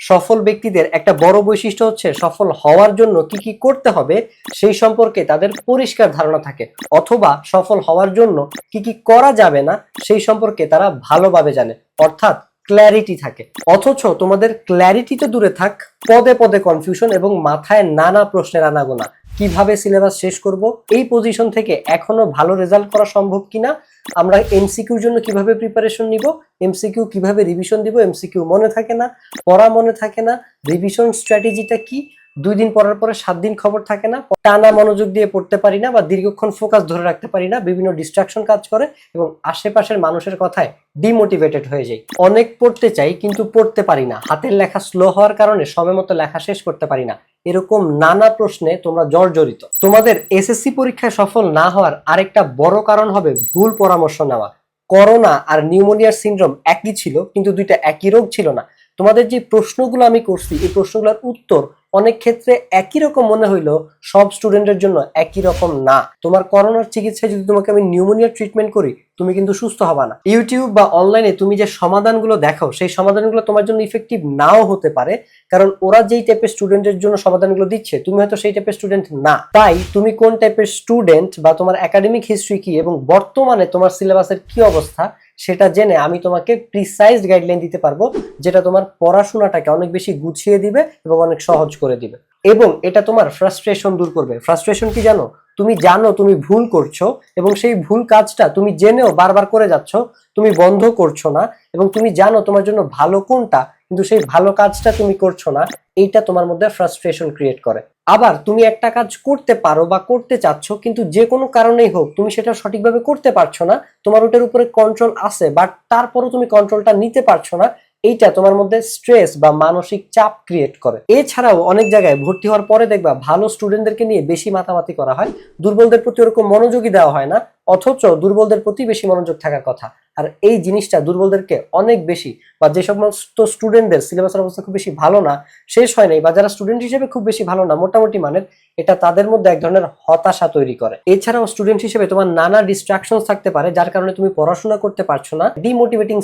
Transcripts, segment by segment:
সফল ব্যক্তিদের একটা বড় বৈশিষ্ট্য হচ্ছে সফল হওয়ার জন্য কি কি করতে হবে সেই সম্পর্কে তাদের পরিষ্কার ধারণা থাকে। অথবা সফল হওয়ার জন্য কি কি করা যাবে না সেই সম্পর্কে তারা ভালোভাবে জানে। অর্থাৎ ক্ল্যারিটি থাকে। অথচ তোমাদের ক্ল্যারিটি তো দূরে থাক, পদে পদে কনফিউশন এবং মাথায় নানা প্রশ্নের আনাগোনা। কীভাবে সিলেবাস শেষ করব? এই পজিশন থেকে এখনও ভালো রেজাল্ট করা সম্ভব কিনা? আমরা এমসিকিউর জন্য কীভাবে প্রিপারেশন নিব? এমসিকিউ কীভাবে রিভিশন দিব? এমসিকিউ মনে থাকে না? পড়া মনে থাকে না? রিভিশন স্ট্র্যাটেজিটা কি? দুই দিন পড়ার পরে সাত দিন খবর থাকে না? টানা মনোযোগ দিয়ে পড়তে পারি না বা দীর্ঘক্ষণ ফোকাস ধরে রাখতে পারি না? বিভিন্ন ডিস্ট্রাকশন কাজ করে এবং আশেপাশের মানুষের কথায় ডিমোটিভেটেড হয়ে যাই। অনেক পড়তে চাই কিন্তু পড়তে পারি না। হাতের লেখা স্লো হওয়ার কারণে সময় মতো লেখা শেষ করতে পারি না। এরকম নানা প্রশ্নে তোমরা জর্জরিত। তোমাদের এসএসসি পরীক্ষায় সফল না হওয়ার আরেকটা বড় কারণ হবে ভুল পরামর্শ নেওয়া। করোনা আর নিউমোনিয়ার সিন্ড্রোম একই ছিল, কিন্তু দুইটা একই রোগ ছিল না। তোমাদের যে প্রশ্নগুলো আমি করছি, এই প্রশ্নগুলোর উত্তর অনেক ক্ষেত্রে একই রকম মনে হইল, সব স্টুডেন্টের জন্য একই রকম না। তোমার করোনার চিকিৎসায় যদি তোমাকে আমি নিউমোনিয়ার ট্রিটমেন্ট করি, তুমি কিন্তু সুস্থ হবা না। ইউটিউব বা অনলাইনে তুমি যে সমাধানগুলো দেখো, সেই সমাধানগুলো তোমার জন্য ইফেক্টিভ নাও হতে পারে, কারণ ওরা যেই টাইপের স্টুডেন্টের জন্য সমাধানগুলো দিচ্ছে, তুমি হয়তো সেই টাইপের স্টুডেন্ট না। তাই তুমি কোন টাইপের স্টুডেন্ট বা তোমার একাডেমিক হিস্ট্রি কি এবং বর্তমানে তোমার সিলেবাসের কি অবস্থা সেটা জেনে আমি তোমাকে প্রিসাইজ গাইডলাইন দিতে পারব, যেটা তোমার পড়াশোনাটাকে অনেক বেশি গুছিয়ে দিবে এবং অনেক সহজ করে দিবে। এবং এটা তোমার ফ্রাস্ট্রেশন দূর করবে। ফ্রাস্ট্রেশন কি জানো? তুমি জানো তুমি ভুল করছ এবং সেই ভুল কাজটা তুমি জেনেও বারবার করে যাচ্ছ, তুমি বন্ধ করছ না এবং তুমি জানো তোমার জন্য ভালো কোনটা, কিন্তু সেই ভালো কাজটা তুমি করছ না, এইটা তোমার মধ্যে ফ্রাস্ট্রেশন ক্রিয়েট করে। আবার তুমি একটা কাজ করতে পারো বা করতে চাচ্ছ, কিন্তু যে কোনো কারণেই হোক, তুমি সেটা সঠিকভাবে করতে পারছ না, তোমার ওটার উপরে কন্ট্রোল আছে বাট তারপরও তুমি কন্ট্রোলটা নিতে পারছ না, এইটা তোমার মধ্যে স্ট্রেস বা মানসিক চাপ ক্রিয়েট করে। এছাড়াও অনেক জায়গায় ভর্তি হওয়ার পরে দেখবা ভালো স্টুডেন্টদেরকে নিয়ে বেশি মাতামাতি করা হয়, দুর্বলদের প্রতি ওরকম মনোযোগী দেওয়া হয় না অথচ দুর্বলদের প্রতি বেশি মনোযোগ থাকার কথা। আর এই জিনিসটা দুর্বলদেরকে অনেক বেশি বা যে সমস্ত স্টুডেন্টদের সিলেবাসের অবস্থা খুব বেশি ভালো না, শেষ হয় নাই বা যারা স্টুডেন্ট হিসেবে খুব বেশি ভালো না, মোটামুটি মানের, এটা তাদের মধ্যে এক ধরনের হতাশা তৈরি করে। এছাড়াও স্টুডেন্ট হিসেবে তোমার নানা ডিস্ট্রাকশন থাকতে পারে, যার কারণে তুমি পড়াশোনা করতে পারছ না। ডিমোটিভেটিং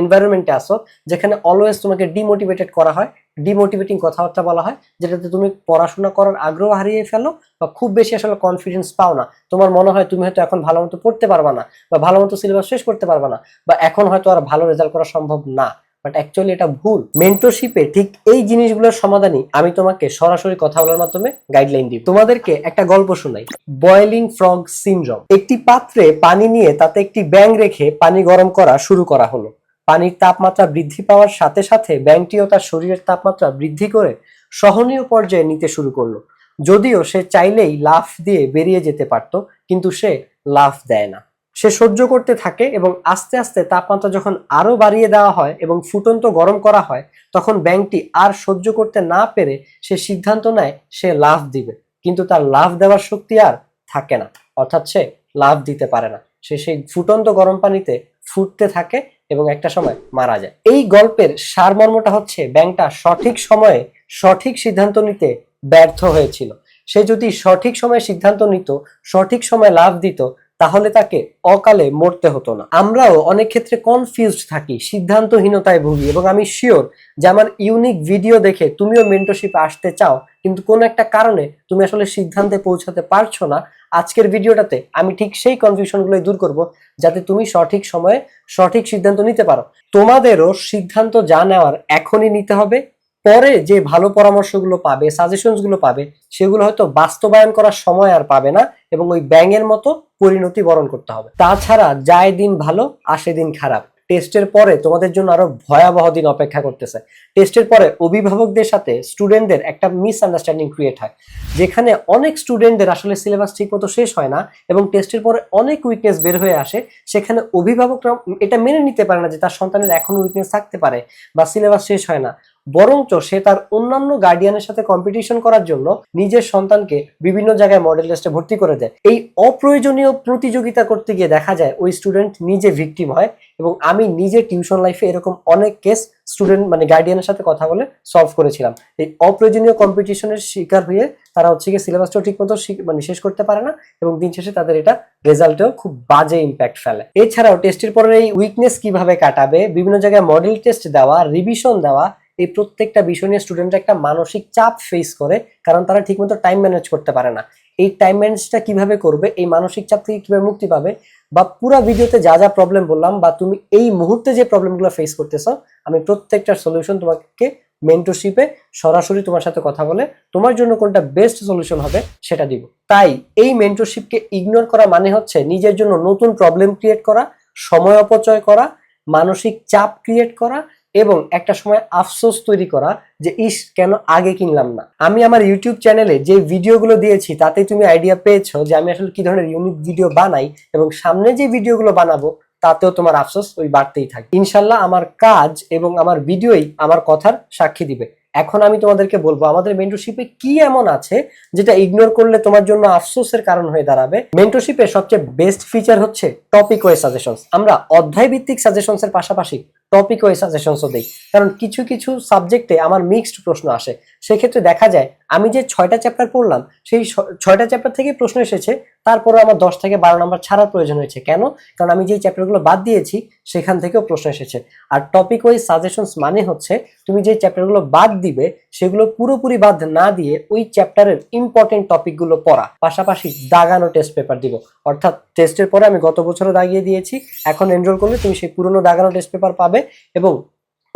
এনভায়রনমেন্টে আসো যেখানে অলওয়েজ তোমাকে ডিমোটিভেটেড করা হয়। ডিমোটিভেটিং কথাবার্তা বলা হয়, যেটাতে তুমি পড়াশোনা করার আগ্রহ হারিয়ে ফেলো বা খুব বেশি আসলে কনফিডেন্স পাও না। তোমার মনে হয় তুমি হয়তো এখন ভালো মতো পড়তে পারবা না বা ভালো মতো সিলেবাস শেষ করতে পারবা না বা এখন হয়তো আর ভালো রেজাল্ট করা সম্ভব না। বাট অ্যাকচুয়ালি এটা ভুল। মেন্টরশিপে ঠিক এই জিনিসগুলোর সমাধানই আমি তোমাকে সরাসরি কথা বলার মাধ্যমে গাইডলাইন দিই তোমাদেরকে একটা গল্প শোনাই। বয়েলিং ফ্রগ সিনড্রোম একটি পাত্রে পানি নিয়ে তাতে একটি ব্যাং রেখে পানি গরম করা শুরু করা হলো। পানির তাপমাত্রা বৃদ্ধি পাওয়ার সাথে সাথে ব্যাংকটিও তার শরীরের তাপমাত্রা বৃদ্ধি করে সহনীয় পর্যায়ে নিতে শুরু করল। যদিও সে চাইলেই লাফ দিয়ে বেরিয়ে যেতে পারত, কিন্তু সে লাফ দেয় না। সে সহ্য করতে থাকে এবং আস্তে আস্তে তাপমাত্রা যখন আরও বাড়িয়ে দেওয়া হয় এবং ফুটন্ত গরম করা হয়, তখন ব্যাংকটি আর সহ্য করতে না পেরে সে সিদ্ধান্ত নেয় সে লাফ দিবে। কিন্তু তার লাফ দেওয়ার শক্তি আর থাকে না, অর্থাৎ সে লাফ দিতে পারে না। সে সেই ফুটন্ত গরম পানিতে ফুটতে থাকে এবং একটা সময় মারা যায়। এই গল্পের সারমর্মটা হচ্ছে ব্যাংকটা সঠিক সময়ে সঠিক সিদ্ধান্ত নিতে ব্যর্থ হয়েছিল। সে যদি সঠিক সময়ে সিদ্ধান্ত নিত, সঠিক সময় লাভ দিত তাহলে তাকে অকালে মরতে হতো না। আমরাও অনেক ক্ষেত্রে কনফিউজড থাকি, সিদ্ধান্তহীনতায় ভুগি এবং আমি শিওর যে আমার ইউনিক ভিডিও দেখে তুমিও মেন্টরশিপে আসতে চাও, কিন্তু কোন একটা কারণে তুমি আসলে সিদ্ধান্তে পৌঁছাতে পারছ না। আজকের ভিডিওটাতে আমি ঠিক সেই কনফিউশনগুলোই দূর করব যাতে তুমি সঠিক সময়ে সঠিক সিদ্ধান্ত নিতে পারো। তোমাদেরও সিদ্ধান্ত যা নেওয়ার এখনই নিতে হবে। পরে যে ভালো পরামর্শগুলো পাবে সাজেশনসগুলো পাবে, সেগুলো হয়তো বাস্তবায়ন করার সময় আর পাবে না এবং ওই ব্যাঙের মতো পরিণতি বরণ করতে হবে। তাছাড়া যায় দিন ভালো আসে দিন খারাপ। টেস্টের পরে তোমাদের জন্য আরও ভয়াবহ দিন অপেক্ষা করতেছে। টেস্টের পরে অভিভাবকদের সাথে স্টুডেন্টদের একটা মিসআন্ডারস্ট্যান্ডিং ক্রিয়েট হয়, যেখানে অনেক স্টুডেন্টদের আসলে সিলেবাস ঠিকমতো শেষ হয় না এবং টেস্টের পরে অনেক উইকনেস বের হয়ে আসে। সেখানে অভিভাবকরা এটা মেনে নিতে পারে না যে তার সন্তানের এখন উইকনেস থাকতে পারে বা সিলেবাস শেষ হয় না। বরঞ্চ সে তার অন্যান্য গার্ডিয়ানের সাথে কম্পিটিশন করার জন্য নিজের সন্তানকে বিভিন্ন জায়গায় মডেল টেস্টে ভর্তি করে দেয়। এই অপ্রয়োজনীয় প্রতিযোগিতা করতে গিয়ে দেখা যায় ওই স্টুডেন্ট নিজে ভিকটিম হয় এবং আমি নিজে টিউশন লাইফে এরকম অনেক কেস স্টুডেন্ট মানে গার্ডিয়ানের সাথে কথা বলে সলভ করেছিলাম। এই অপ্রয়োজনীয় কম্পিটিশনের শিকার হয়ে তারা হচ্ছে গিয়ে সিলেবাসটাও ঠিক মতো মানে শেষ করতে পারে না এবং দিন শেষে তাদের এটা রেজাল্টেও খুব বাজে ইম্প্যাক্ট ফেলে। এছাড়াও টেস্টের পরে এই উইকনেস কীভাবে কাটাবে, বিভিন্ন জায়গায় মডেল টেস্ট দেওয়া রিভিশন দেওয়া এই প্রত্যেকটা বিষয় নিয়ে স্টুডেন্টরা একটা মানসিক চাপ ফেস করে, কারণ তারা ঠিকমতো টাইম ম্যানেজ করতে পারে না। এই টাইম ম্যানেজটা কীভাবে করবে, এই মানসিক চাপ থেকে কীভাবে মুক্তি পাবে, বা পুরো ভিডিওতে যা যা প্রবলেম বললাম, বা তুমি এই মুহূর্তে যে প্রবলেমগুলো ফেস করতেছ, আমি প্রত্যেকটার সলিউশন তোমাকে মেন্টরশিপে সরাসরি তোমার সাথে কথা বলে, তোমার জন্য কোনটা বেস্ট সলিউশন হবে সেটা দিব। তাই এই মেন্টরশিপকে ইগনোর করা মানে হচ্ছে নিজের জন্য নতুন প্রবলেম ক্রিয়েট করা, সময় অপচয় করা, মানসিক চাপ ক্রিয়েট করা এবং একটা সময় আফসোস তৈরি করা যে, ইস, কেন আগে কিনলাম না? আমি আমার ইউটিউব চ্যানেলে যে ভিডিওগুলো দিয়েছি তাতে তুমি আইডিয়া পেয়েছ যে, আমি আসলে কি ধরনের ইউনিক ভিডিও বানাই এবং সামনে যে ভিডিওগুলো বানাবো, তাতেও তোমার আফসোস ওই বাড়তেই থাকে। ইনশাল্লাহ আমার কাজ এবং আমার ভিডিওই আমার কথার সাক্ষী দিবে। এখন আমি তোমাদেরকে বলব, আমাদের মেন্টরশিপে কি এমন আছে যেটা ইগনোর করলে তোমার জন্য আফসোসের কারণ হয়ে দাঁড়াবে? মেন্টরশিপের সবচেয়ে বেস্ট ফিচার হচ্ছে টপিক ওয়ে সাজেশনস আমরা অধ্যায় ভিত্তিক সাজেশনস এর পাশাপাশি টপিক ওয়াইজ সাজেশনসও দেই। কারণ কিছু কিছু সাবজেক্টে আমার মিক্সড প্রশ্ন আসে। সেক্ষেত্রে দেখা যায়, আমি যে ছয়টা চ্যাপ্টার পড়লাম, সেই ছয়টা চ্যাপ্টার থেকে প্রশ্ন এসেছে তারপরে আমার দশ থেকে বারো নম্বর ছাড়ার প্রয়োজন হয়েছে। কেন? কারণ আমি যে চ্যাপ্টারগুলো বাদ দিয়েছি, সেখান থেকেও প্রশ্ন এসেছে। আর টপিক ওই সাজেশনস মানে হচ্ছে, তুমি যে চ্যাপ্টারগুলো বাদ দিবে, সেগুলো পুরোপুরি বাদ না দিয়ে ওই চ্যাপ্টারের ইম্পর্টেন্ট টপিকগুলো পড়া। পাশাপাশি দাগানো টেস্ট পেপার দিব। অর্থাৎ টেস্টের পরে আমি গত বছরও দাগিয়ে দিয়েছি, এখন এনরোল করলে তুমি সেই পুরনো দাগানো টেস্ট পেপার পাবে এবং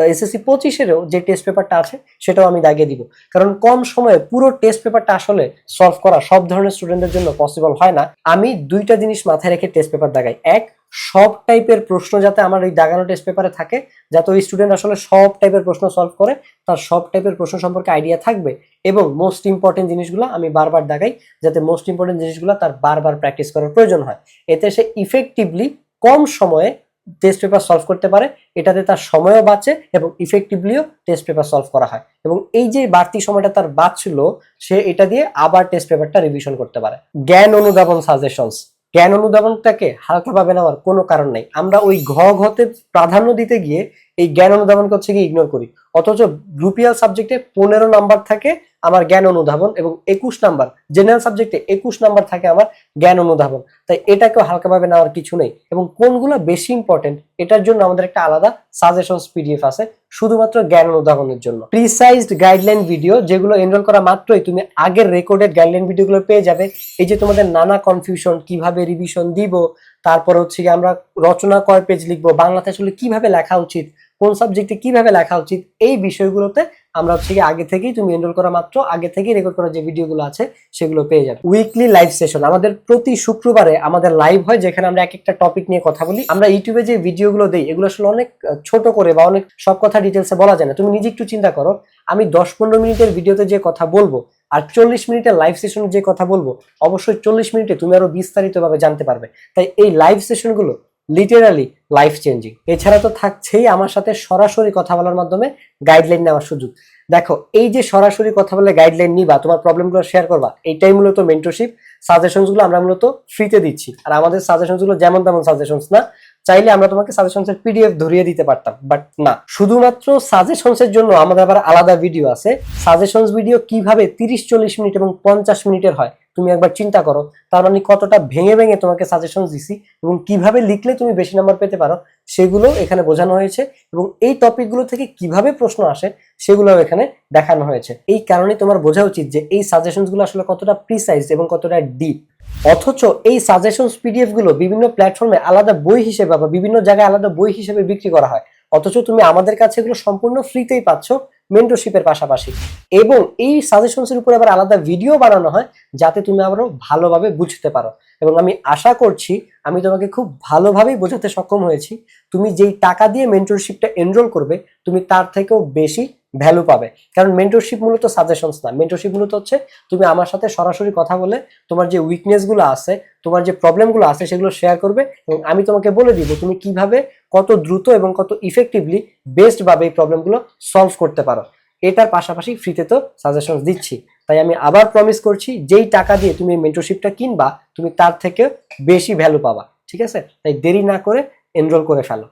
এসএসসি পঁচিশেরও যে টেস্ট পেপারটা আছে, সেটাও আমি দাগিয়ে দিব। কারণ কম সময়ে পুরো টেস্ট পেপারটা আসলে সলভ করা সব ধরনের স্টুডেন্টদের জন্য পসিবল হয় না। আমি দুইটা জিনিস মাথায় রেখে টেস্ট পেপার দাগাই। এক, সব টাইপের প্রশ্ন যাতে আমার এই দাগানো টেস্ট পেপারে থাকে, যাতে ওই স্টুডেন্ট আসলে সব টাইপের প্রশ্ন সলভ করে, তার সব টাইপের প্রশ্ন সম্পর্কে আইডিয়া থাকবে এবং মোস্ট ইম্পর্টেন্ট জিনিসগুলো আমি বারবার দাগাই, যাতে মোস্ট ইম্পর্টেন্ট জিনিসগুলো তার বারবার প্র্যাকটিস করার প্রয়োজন হয়। এতে সে ইফেক্টিভলি কম সময়ে টেস্ট পেপার সলভ করতে পারে, এটাতে তার সময়ও বাঁচে এবং ইফেক্টিভলিও টেস্ট পেপার সলভ করা হয়। এবং এই যে বাড়তি সময়টা তার বাঁচছিল সে এটা দিয়ে আবার টেস্ট পেপারটা রিভিশন করতে পারে। জ্ঞান অনুধাবন সাজেশনস জ্ঞান অনুধাবনটাকে হালকাভাবে নেওয়ার কোনো কারণ নেই। আমরা ওই ঘ ঘতে প্রাধান্য দিতে গিয়ে এই জ্ঞান অনুধাবনকে হচ্ছে গিয়ে ইগনোর করি। অথচ গ্রুপিয়াল সাবজেক্টে পনেরো নাম্বার থাকে আমার জ্ঞান অনুধাবন এবং একুশ নাম্বার জেনারেল সাবজেক্টে একুশ নাম্বার থাকে আমার জ্ঞান অনুধাবন। তাই এটাকেও হালকাভাবে নেওয়ার কিছু নেই এবং কোনগুলো বেশি ইম্পর্টেন্ট এটার জন্য আমাদের একটা আলাদা সাজেশনস পিডিএফ আছে, শুধুমাত্র জ্ঞান অনুধাবনের জন্য। প্রিসাইজড গাইডলাইন ভিডিও যেগুলো এনরোল করা মাত্রই তুমি আগের রেকর্ডেড গাইডলাইন ভিডিওগুলো পেয়ে যাবে। এই যে তোমাদের নানা কনফিউশন কীভাবে রিভিশন দিব, তারপর হচ্ছে কি আমরা রচনা কয় পেজ লিখব, বাংলাতে আসলে কীভাবে লেখা উচিত কোন সাবজেক্টে কীভাবে লেখা উচিত, এই বিষয়গুলোতে আমরা হচ্ছে আগে থেকেই তুমি এনরোল করা মাত্র, আগে থেকেই রেকর্ড করা যে ভিডিওগুলো আছে সেগুলো পেয়ে যাবে। উইকলি লাইভ সেশন আমাদের প্রতি শুক্রবারে আমাদের লাইভ হয় যেখানে আমরা এক একটা টপিক নিয়ে কথা বলি। আমরা ইউটিউবে যে ভিডিওগুলো দিই, এগুলো আসলে অনেক ছোট করে বা অনেক সব কথা ডিটেলসে বলা যায় না। তুমি নিজে একটু চিন্তা করো, আমি দশ পনেরো মিনিটের ভিডিওতে যে কথা বলব আর চল্লিশ মিনিটের লাইভ সেশনে যে কথা বলব, অবশ্যই চল্লিশ মিনিটে তুমি আরও বিস্তারিতভাবে জানতে পারবে। তাই এই লাইভ সেশনগুলো লিটারালি লাইফ চেঞ্জিং এছাড়া তো থাকছেই আমার সাথে সরাসরি কথা বলার মাধ্যমে গাইডলাইন নেওয়ার সুযোগ। দেখো, এই যে সরাসরি কথা বলে গাইডলাইন নিবা, তোমার প্রবলেমগুলো শেয়ার করবা, এইটাই মূলত মেন্টরশিপ সাজেশনসগুলো আমরা মূলত ফ্রিতে দিচ্ছি। আর আমাদের সাজেশনসগুলো যেমন তেমন সাজেশনস না, চাইলে আমরা তোমাকে সাজেশনসের পিডিএফ ধরিয়ে দিতে পারতাম বাট না। শুধুমাত্র সাজেশনসের জন্য আমাদের আবার আলাদা ভিডিও আছে। সাজেশনস ভিডিও কীভাবে তিরিশ, চল্লিশ মিনিট এবং পঞ্চাশ মিনিটের হয় তুমি একবার চিন্তা করো তার মানে কতটা ভেঙে ভেঙে তোমাকে সাজেশন দিছি এবং কীভাবে লিখলে তুমি বেশি নাম্বার পেতে পারো, সেগুলো এখানে বোঝানো হয়েছে এবং এই টপিকগুলো থেকে কীভাবে প্রশ্ন আসে সেগুলো এখানে দেখানো হয়েছে। এই কারণে তোমার বোঝা উচিত যে এই সাজেশনসগুলো আসলে কতটা প্রিসাইজ এবং কতটা ডিপ অথচ এই সাজেশনস পিডিএফগুলো বিভিন্ন প্ল্যাটফর্মে আলাদা বই হিসেবে বা বিভিন্ন জায়গায় আলাদা বই হিসেবে বিক্রি করা হয়। অথচ তুমি আমাদের কাছে এগুলো সম্পূর্ণ ফ্রিতেই পাচ্ছ। মেন্টরশিপের পাশাপাশি। এবং এই সাজেশনসের উপরে আবার আলাদা ভিডিও বানানো হয়, যাতে তুমি আবারও ভালোভাবে বুঝতে পারো। এবং আমি আশা করছি আমি তোমাকে খুব ভালোভাবেই বোঝাতে সক্ষম হয়েছি। তুমি যেই টাকা দিয়ে মেন্টরশিপটা এনরোল করবে, তুমি তার থেকেও বেশি ভ্যালু পাবে। কারণ মেন্টরশিপ মূলত সাজেশনস না। মেন্টরশিপ মূলত হচ্ছে তুমি আমার সাথে সরাসরি কথা বলে তোমার যে উইকনেসগুলো আছে, তোমার যে প্রবলেমগুলো আছে সেগুলো শেয়ার করবে এবং আমি তোমাকে বলে দিব তুমি কীভাবে কত দ্রুত এবং কত ইফেক্টিভলি বেস্ট ভাবে এই প্রবলেমগুলো সলভ করতে পারো। এটার পাশাপাশি ফ্রিতে তো সাজেশন দিচ্ছি। তাই আমি আবার প্রমিস করছি, যেই টাকা দিয়ে তুমি মেন্টরশিপটা কিনবা, তুমি তার থেকে বেশি ভ্যালু পাবা। ঠিক আছে? তাই দেরি না করে এনরোল করে ফেলো।